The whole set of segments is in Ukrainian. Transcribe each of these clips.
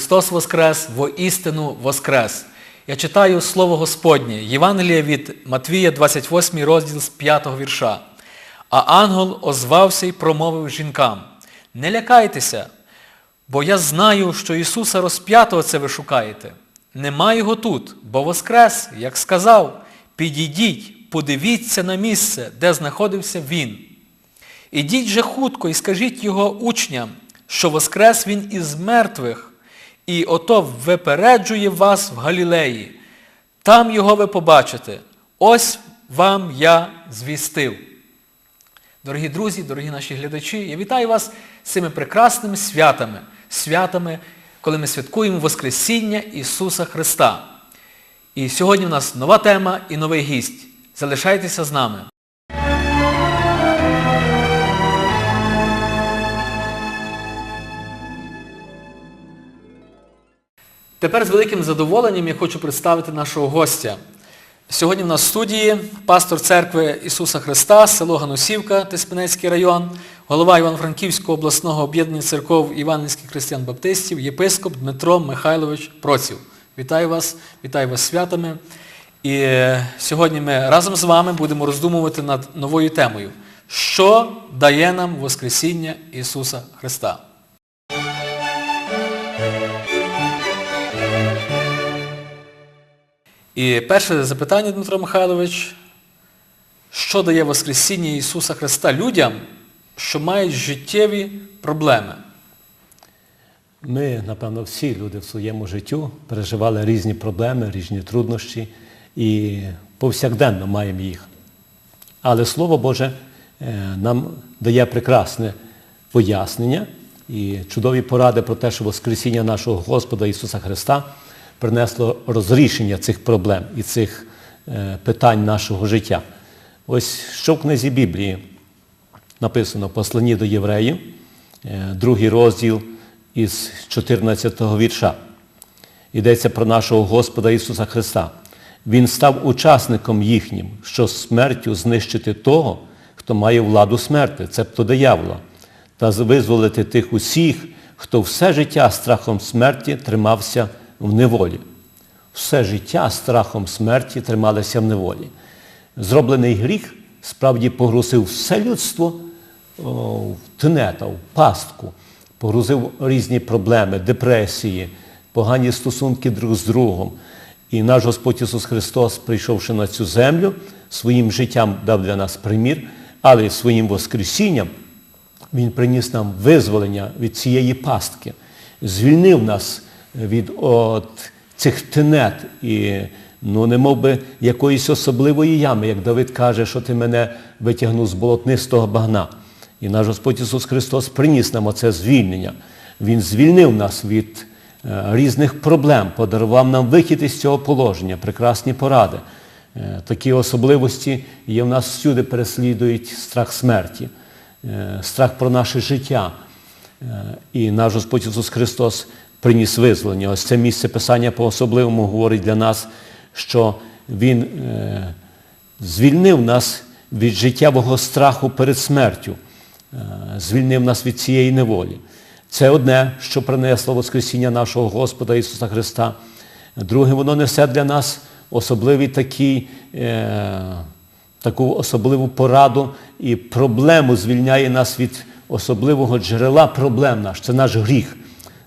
Христос Воскрес, воістину Воскрес. Я читаю Слово Господнє, Євангеліє від Матвія, 28 розділ з 5 вірша. А ангел озвався й промовив жінкам, не лякайтеся, бо я знаю, що Ісуса розп'ятого це ви шукаєте. Нема його тут, бо Воскрес, як сказав, підійдіть, подивіться на місце, де знаходився Він. Ідіть же хутко і скажіть його учням, що воскрес він із мертвих, і ото випереджує вас в Галілеї. Там його ви побачите. Ось вам я звістив. Дорогі друзі, дорогі наші глядачі, я вітаю вас з цими прекрасними святами, святами, коли ми святкуємо Воскресіння Ісуса Христа. І сьогодні в нас нова тема і новий гість. Залишайтеся з нами. Тепер з великим задоволенням я хочу представити нашого гостя. Сьогодні в нас в студії пастор церкви Ісуса Христа, село Ганусівка, Теспенецький район, голова Івано-Франківського обласного об'єднання церков Іванівських християн-баптистів, єпископ Дмитро Михайлович Проців. Вітаю вас, вітаю вас святами. І е, сьогодні ми разом з вами будемо роздумувати над новою темою. Що дає нам Воскресіння Ісуса Христа? І перше запитання, Дмитро Михайлович, що дає Воскресіння Ісуса Христа людям, що мають життєві проблеми? Ми, напевно, всі люди в своєму життю переживали різні проблеми, різні труднощі і повсякденно маємо їх. Але Слово Боже е, нам дає прекрасне пояснення і чудові поради про те, що Воскресіння нашого Господа Ісуса Христа принесло розрішення цих проблем і цих е, питань нашого життя. Ось що в книзі Біблії написано посланні до євреїв, е, другий розділ із 14 вірша. Йдеться про нашого Господа Ісуса Христа. Він став учасником їхнім, що смертю знищити того, хто має владу смерти, цебто диявола, та визволити тих усіх, хто все життя страхом смерті тримався в неволі. Все життя страхом смерті трималися в неволі. Зроблений гріх справді погрузив все людство в тенета, в пастку, погрузив різні проблеми, депресії, погані стосунки друг з другом. І наш Господь Ісус Христос, прийшовши на цю землю, своїм життям дав для нас примір, але своїм Воскресінням Він приніс нам визволення від цієї пастки, звільнив нас від от, цих тенет і ну, не мов би якоїсь особливої ями, як Давид каже, що ти мене витягнув з болотнистого багна. І наш Господь Ісус Христос приніс нам оце звільнення. Він звільнив нас від е, різних проблем, подарував нам вихід із цього положення, прекрасні поради. Е, такі особливості є в нас всюди переслідують страх смерті, е, страх про наше життя. І наш Господь Ісус Христос приніс визволення. Ось це місце Писання по-особливому говорить для нас, що Він е, звільнив нас від життєвого страху перед смертю, е, звільнив нас від цієї неволі. Це одне, що принесло Воскресіння нашого Господа Ісуса Христа. Друге, воно несе для нас особливий такий, е, таку особливу пораду і проблему звільняє нас від особливого джерела проблем наш. Це наш гріх.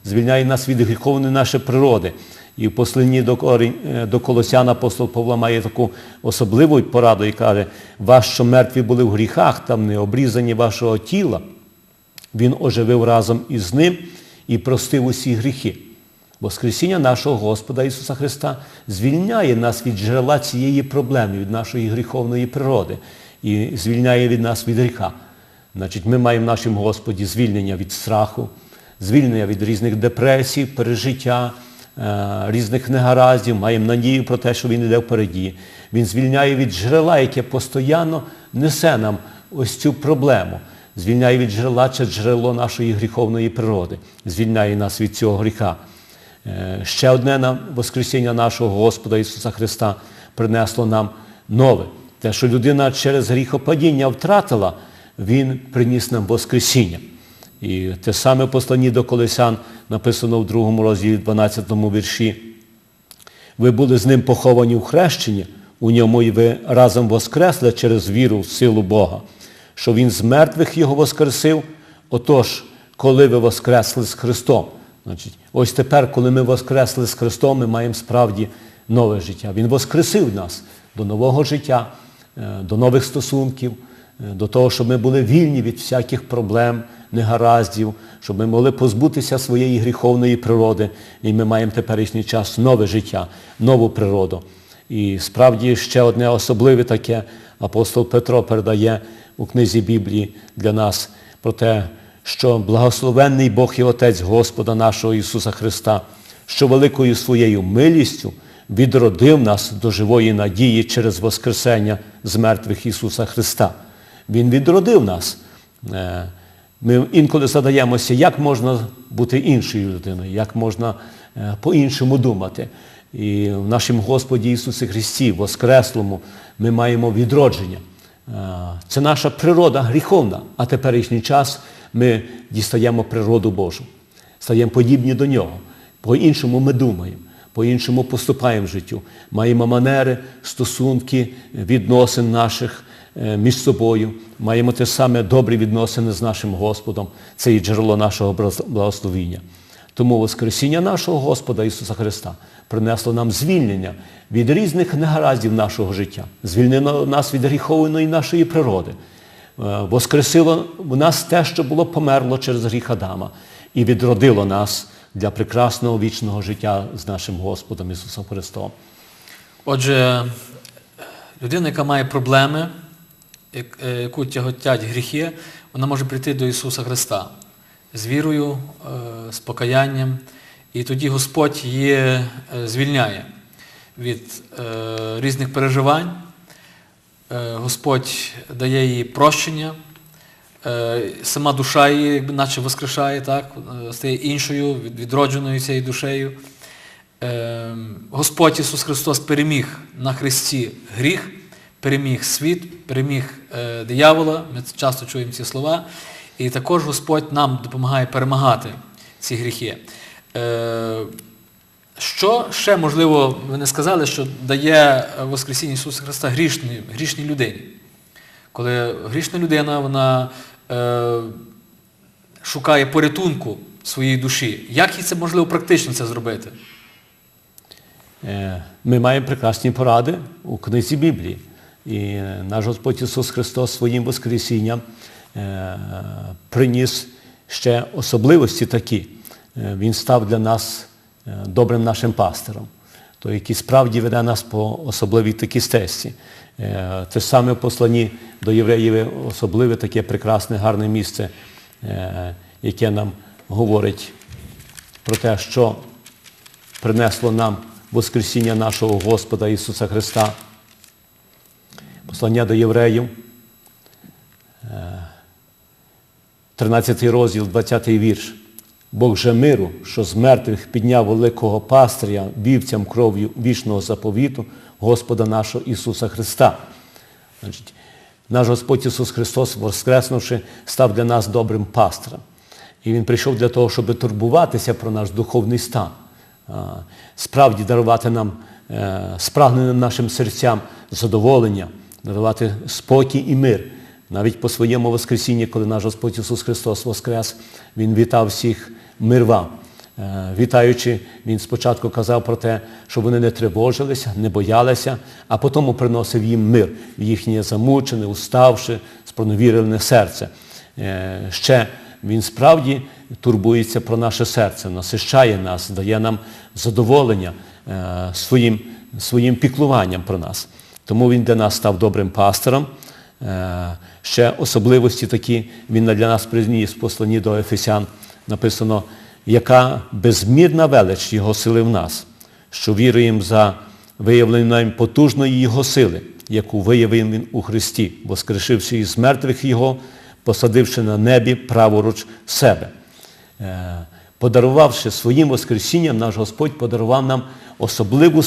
Звільняє нас від гріховної нашої природи. І в посланні до, е, Колосян апостол Павла має таку особливу пораду і каже, вас, що мертві були в гріхах, там не обрізані вашого тіла, він оживив разом із ним і простив усі гріхи. Воскресіння нашого Господа Ісуса Христа звільняє нас від джерела цієї проблеми, від нашої гріховної природи і звільняє від нас від гріха. Значить, ми маємо в нашому Господі звільнення від страху, звільнення від різних депресій, пережиття, е, різних негараздів, маємо надію про те, що Він йде впереді. Він звільняє від джерела, яке постійно несе нам ось цю проблему. Звільняє від джерела це джерело нашої гріховної природи, звільняє нас від цього гріха. Е, Ще одне нам Воскресіння нашого Господа Ісуса Христа принесло нам нове. Те, що людина через гріхопадіння втратила, Він приніс нам Воскресіння. І те саме в посланні до Колесян написано в другому розділі 12 вірші. Ви були з ним поховані в хрещенні, у ньому і ви разом воскресли через віру в силу Бога, що Він з мертвих його воскресив. Отож, коли ви воскресли з Христом, значить, ось тепер, коли ми воскресли з Христом, ми маємо справді нове життя. Він воскресив нас до нового життя, е, до нових стосунків, до того, щоб ми були вільні від всяких проблем, негараздів, щоб ми могли позбутися своєї гріховної природи. І ми маємо теперішній час нове життя, нову природу. І справді ще одне особливе таке апостол Петро передає у книзі Біблії для нас про те, що благословенний Бог і Отець Господа нашого Ісуса Христа, що великою своєю милістю відродив нас до живої надії через Воскресення з мертвих Ісуса Христа. Він відродив нас. Е, Ми інколи задаємося, як можна бути іншою людиною, як можна е, по-іншому думати. І в нашому Господі Ісусі Христі, Воскреслому, ми маємо відродження. Е, Це наша природа гріховна, а теперішній час ми дістаємо природу Божу, стаємо подібні до Нього. По-іншому ми думаємо, по-іншому поступаємо в життю. Маємо манери, стосунки, відносин наших між собою. Маємо те саме добрі відносини з нашим Господом. Це і джерело нашого благос- благословіння. Тому Воскресіння нашого Господа Ісуса Христа принесло нам звільнення від різних негараздів нашого життя, звільнило нас від гріховної нашої природи, Е, воскресило в нас те, що було померло через гріх Адама, і відродило нас для прекрасного вічного життя з нашим Господом Ісусом Христом. Отже, людина, яка має проблеми, е, яку тяготять гріхи, вона може прийти до Ісуса Христа з вірою, е, з покаянням, і тоді Господь її е, звільняє від е, різних переживань. Е, Господь дає їй прощення, е, сама душа її наче воскрешає, так, е, стає іншою, відродженою цією душею. Е, Господь Ісус Христос переміг на Христі гріх, переміг світ, переміг е, диявола. Ми часто чуємо ці слова. І також Господь нам допомагає перемагати ці гріхи. Е, що ще, можливо, ви не сказали, що дає Воскресіння Ісуса Христа грішній, грішній людині? Коли грішна людина, вона е, шукає порятунку своїй душі. Як їй це можливо практично це зробити? Е, Ми маємо прекрасні поради у книзі Біблії. І наш Господь Ісус Христос своїм Воскресінням е, приніс ще особливості такі. Е, Він став для нас е, добрим нашим пастиром, той, який справді веде нас по особливій такій стежці. Е, Те саме в посланні до євреїв особливе таке прекрасне, гарне місце, яке нам говорить про те, що принесло нам Воскресіння нашого Господа Ісуса Христа. Послання до євреїв, е, 13 розділ, 20 вірш. Бог же миру, що з мертвих підняв великого пастиря вівцям кров'ю вічного заповіту Господа нашого Ісуса Христа. Значить, наш Господь Ісус Христос, воскреснувши, став для нас добрим пастором. І Він прийшов для того, щоб турбуватися про наш духовний стан, справді дарувати нам, е, спрагненим нашим серцям задоволення, дарувати спокій і мир. Навіть по своєму Воскресінні, коли наш Господь Ісус Христос воскрес, Він вітав всіх мир вам. Е, Вітаючи, він спочатку казав про те, що вони не тривожилися, не боялися, а потім приносив їм мир їхнє замучене, уставши, спроневірене серце. Е, Ще він справді турбується про наше серце, насищає нас, дає нам задоволення е, своїм, своїм піклуванням про нас. Тому він для нас став добрим пастором. Е, Ще особливості такі він для нас приніс в посланні до Ефесян. Написано, яка безмірна велич Його сили в нас, що віруємо за виявленням потужної Його сили, яку виявив Він у Христі, воскрешивши із мертвих Його, посадивши на небі праворуч себе. Е, Подарувавши своїм Воскресінням, наш Господь подарував нам особливу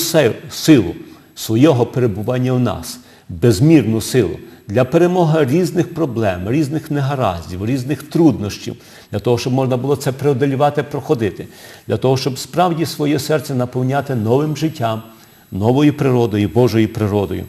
силу свого перебування в нас, безмірну силу. для перемоги різних проблем, різних негараздів, різних труднощів, для того, щоб можна було це преодолювати, проходити, для того, щоб справді своє серце наповняти новим життям, новою природою, Божою природою,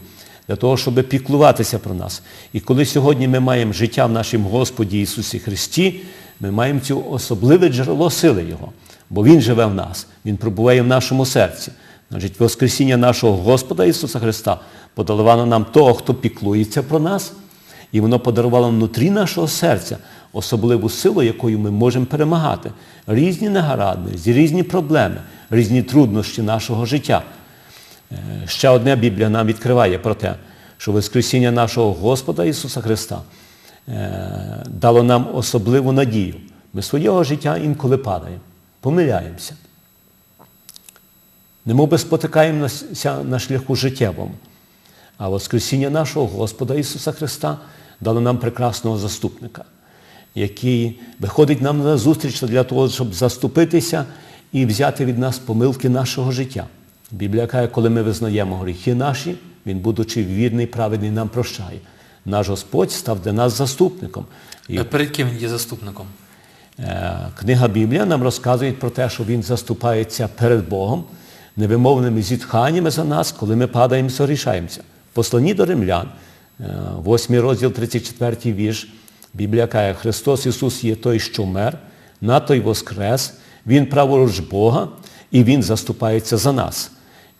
для того, щоб піклуватися про нас. І коли сьогодні ми маємо життя в нашому Господі Ісусі Христі, ми маємо цю особливе джерело сили Його, бо Він живе в нас, Він пробуває в нашому серці. Значить, Воскресіння нашого Господа Ісуса Христа подарувало нам того, хто піклується про нас, і воно подарувало внутрі нашого серця особливу силу, якою ми можемо перемагати різні негарадності, різні проблеми, різні труднощі нашого життя. Е, Ще одне Біблія нам відкриває про те, що Воскресіння нашого Господа Ісуса Христа е, дало нам особливу надію. Ми свого життя інколи падаємо, помиляємося. Немов би спотикаємося на шляху життєвому. А Воскресіння нашого Господа Ісуса Христа дало нам прекрасного заступника, який виходить нам на зустріч для того, щоб заступитися і взяти від нас помилки нашого життя. Біблія каже, коли ми визнаємо гріхи наші, Він, будучи вірний, праведний, нам прощає. Наш Господь став для нас заступником. І Перед ким він є заступником? Е, Книга Біблія нам розказує про те, що Він заступається перед Богом невимовними зітханнями за нас, коли ми падаємо, сорішаємося. В Посланні до римлян, 8 розділ, 34 вірш, Біблія каже, Христос Ісус є той, що вмер, на той воскрес, Він праворуч Бога, і Він заступається за нас.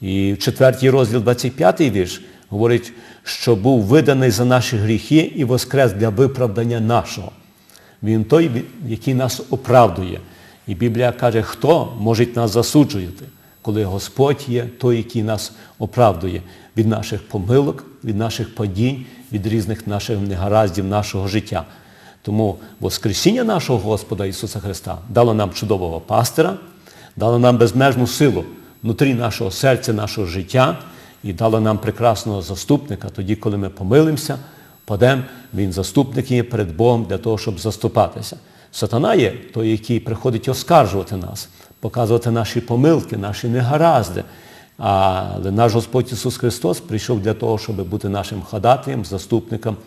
І 4 розділ, 25 вірш, говорить, що був виданий за наші гріхи і воскрес для виправдання нашого. Він той, який нас оправдує. І Біблія каже, хто може нас засуджувати, коли Господь є той, який нас оправдує від наших помилок, від наших падінь, від різних наших негараздів нашого життя. Тому Воскресіння нашого Господа Ісуса Христа дало нам чудового пастира, дало нам безмежну силу внутрі нашого серця, нашого життя і дало нам прекрасного заступника тоді, коли ми помилимося, падемо, він заступник є перед Богом для того, щоб заступатися. Сатана є той, який приходить оскаржувати нас, показувати наші помилки, наші негаразди. Але наш Господь Ісус Христос прийшов для того, щоб бути нашим ходатаєм, заступником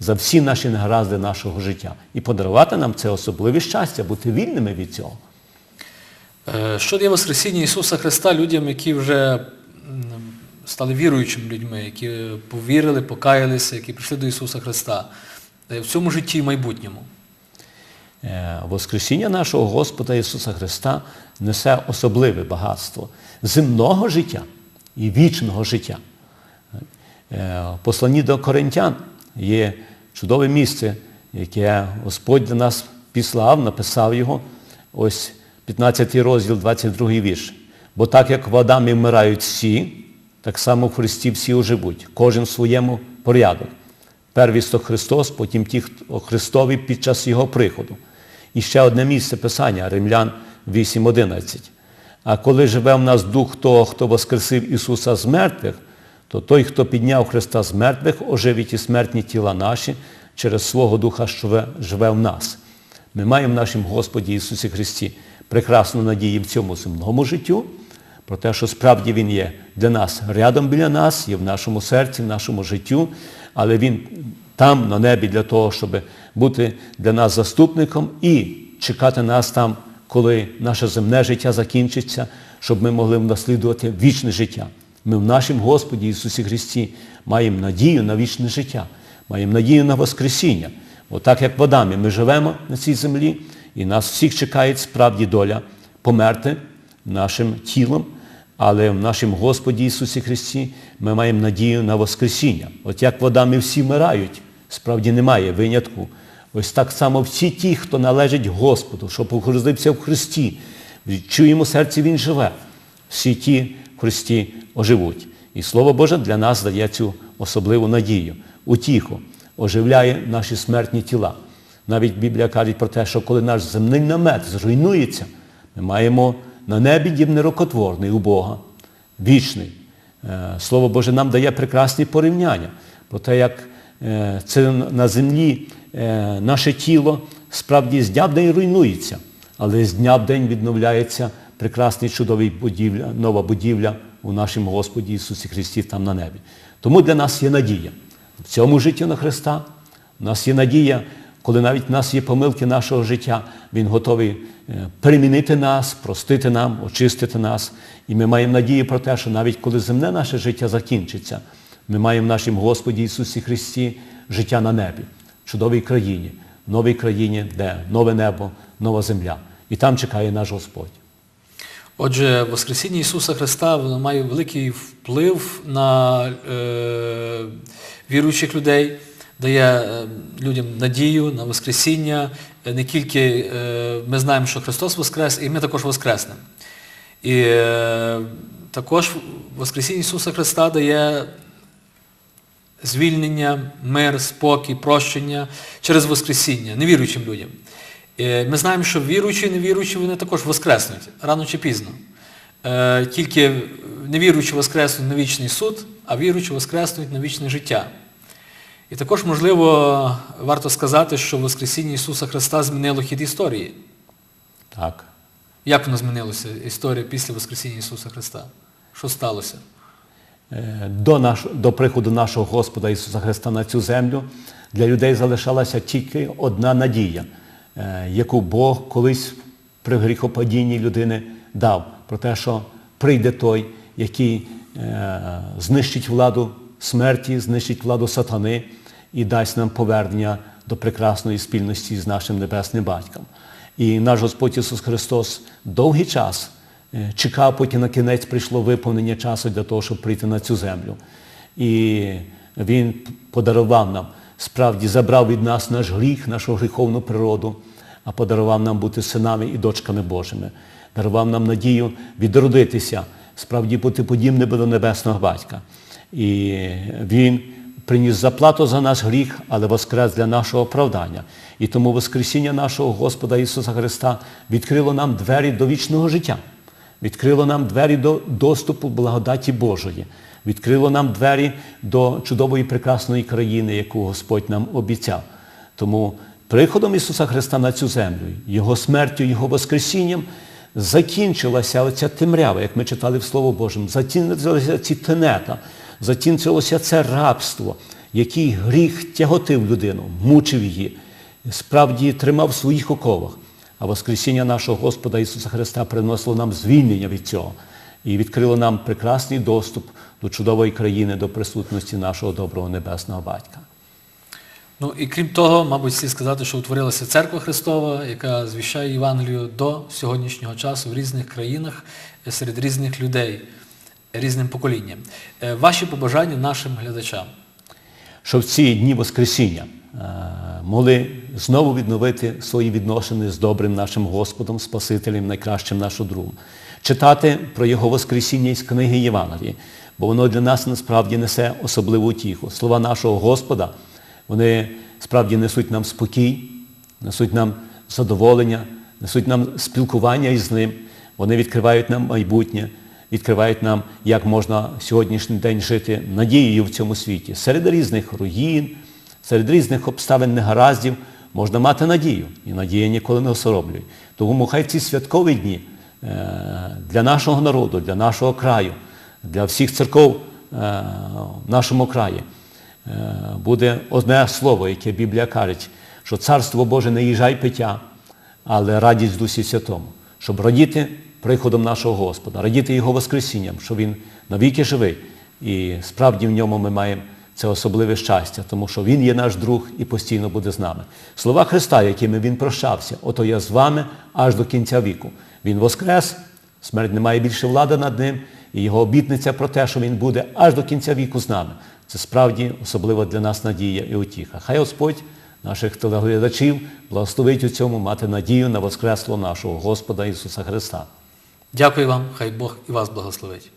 за всі наші негаразди нашого життя і подарувати нам це особливе щастя, бути вільними від цього. Е, Що дає Воскресіння Ісуса Христа людям, які вже стали віруючими людьми, які повірили, покаялися, які прийшли до Ісуса Христа е, в цьому житті і майбутньому? Е, Воскресіння нашого Господа Ісуса Христа несе особливе багатство земного життя і вічного життя. Е, В посланні до Коринтян є чудове місце, яке Господь для нас післав, написав його. Ось 15 розділ, 22 вірш. Бо так як в Адамі вмирають всі, так само в Христі всі оживуть, кожен в своєму порядок. Первісток Христос, потім ті, хто Христові під час Його приходу. І ще одне місце Писання, Римлян 8.11. А коли живе в нас Дух того, хто воскресив Ісуса з мертвих, то той, хто підняв Христа з мертвих, оживить і смертні тіла наші через свого Духа, що живе- в нас. Ми маємо в нашому Господі Ісусі Христі прекрасну надію в цьому земному життю, про те, що справді Він є для нас рядом біля нас, є в нашому серці, в нашому життю, але Він там, на небі, для того, щоб бути для нас заступником і чекати нас там, коли наше земне життя закінчиться, щоб ми могли наслідувати вічне життя. Ми в нашому Господі Ісусі Христі маємо надію на вічне життя, маємо надію на Воскресіння. Отак, як в Адамі, ми живемо на цій землі, і нас всіх чекає справді доля померти нашим тілом, але в нашому Господі Ісусі Христі ми маємо надію на Воскресіння. От як в Адамі всі вмирають, справді немає винятку. Ось так само всі ті, хто належить Господу, що похрестився в Христі, в чиєму серці Він живе, всі ті в Христі оживуть. І Слово Боже для нас дає цю особливу надію, утіху, оживляє наші смертні тіла. Навіть Біблія каже про те, що коли наш земний намет зруйнується, ми маємо на небі дім нерокотворний у Бога, вічний. Е, Слово Боже нам дає прекрасні порівняння про те, як е, це на землі наше тіло справді з дня в день руйнується, але з дня в день відновляється прекрасний чудовий будівля, нова будівля у нашому Господі Ісусі Христі там на небі. Тому для нас є надія. в цьому житті на Христа. У нас є надія, коли навіть в нас є помилки нашого життя, Він готовий е, перемінити нас, простити нам, очистити нас. І ми маємо надію про те, що навіть коли земне наше життя закінчиться, ми маємо в нашому Господі Ісусі Христі життя на небі, чудовій країні, новій країні, де нове небо, нова земля. І там чекає наш Господь. Отже, Воскресіння Ісуса Христа має великий вплив на е, віруючих людей, дає е, людям надію на Воскресіння. Е, Не тільки е, ми знаємо, що Христос Воскрес, і ми також Воскреснемо. І е, також Воскресіння Ісуса Христа дає звільнення, мир, спокій, прощення через Воскресіння невіруючим людям. Е, Ми знаємо, що віруючі і невіруючі вони також воскреснуть рано чи пізно. Е, Тільки невіруючі воскреснуть на вічний суд, а віруючі воскреснуть на вічне життя. І також, можливо, варто сказати, що Воскресіння Ісуса Христа змінило хід історії. Так. Як воно змінилося, історія після Воскресіння Ісуса Христа? Що сталося? Е, До, наш, до приходу нашого Господа Ісуса Христа на цю землю для людей залишалася тільки одна надія, е, яку Бог колись при гріхопадінні людини дав, про те, що прийде той, який е, знищить владу смерті, знищить владу сатани і дасть нам повернення до прекрасної спільності з нашим небесним батьком. І наш Господь Ісус Христос довгий час чекав, поки на кінець прийшло виповнення часу для того, щоб прийти на цю землю. І Він подарував нам, справді забрав від нас наш гріх, нашу гріховну природу, а подарував нам бути синами і дочками Божими. Дарував нам надію відродитися, справді бути подібним до небесного батька. І Він приніс заплату за наш гріх, але воскрес для нашого оправдання. І тому Воскресіння нашого Господа Ісуса Христа відкрило нам двері до вічного життя, відкрило нам двері до доступу благодаті Божої, відкрило нам двері до чудової прекрасної країни, яку Господь нам обіцяв. Тому приходом Ісуса Христа на цю землю, Його смертю, Його Воскресінням закінчилася оця темрява, як ми читали в Слово Божому, закінчилися ці тенета, закінчилося це рабство, який гріх тяготив людину, мучив її, справді тримав в своїх оковах. А Воскресіння нашого Господа Ісуса Христа приносило нам звільнення від цього і відкрило нам прекрасний доступ до чудової країни, до присутності нашого доброго небесного батька. Ну і крім того, мабуть, слід сказати, що утворилася церква Христова, яка звіщає Євангелію до сьогоднішнього часу в різних країнах, е, серед різних людей, різним поколінням. Е, Ваші побажання нашим глядачам. Щоб в ці дні Воскресіння е, могли знову відновити свої відносини з добрим нашим Господом, Спасителем, найкращим нашим другом. Читати про Його Воскресіння із книги Євангелії, бо воно для нас насправді несе особливу утіху. Слова нашого Господа, вони справді несуть нам спокій, несуть нам задоволення, несуть нам спілкування із ним. Вони відкривають нам майбутнє, відкривають нам, як можна сьогоднішній день жити надією в цьому світі. Серед різних руїн, серед різних обставин негараздів можна мати надію. І надія ніколи не осороблює. Тому хай ці святкові дні е, для нашого народу, для нашого краю, для всіх церков е, в нашому краї е, буде одне слово, яке Біблія каже, що Царство Боже не їжа пиття, але радість в Дусі Святому, щоб радіти приходом нашого Господа, радіти Його Воскресінням, що Він навіки живий. І справді в ньому ми маємо це особливе щастя, тому що Він є наш друг і постійно буде з нами. Слова Христа, якими Він прощався, ото я з вами аж до кінця віку. Він воскрес, смерть не має більше влади над ним, і його обітниця про те, що Він буде аж до кінця віку з нами. Це справді особлива для нас надія і утіха. Хай Господь наших телеглядачів благословить у цьому мати надію на воскресло нашого Господа Ісуса Христа. Дякую вам, хай Бог і вас благословить.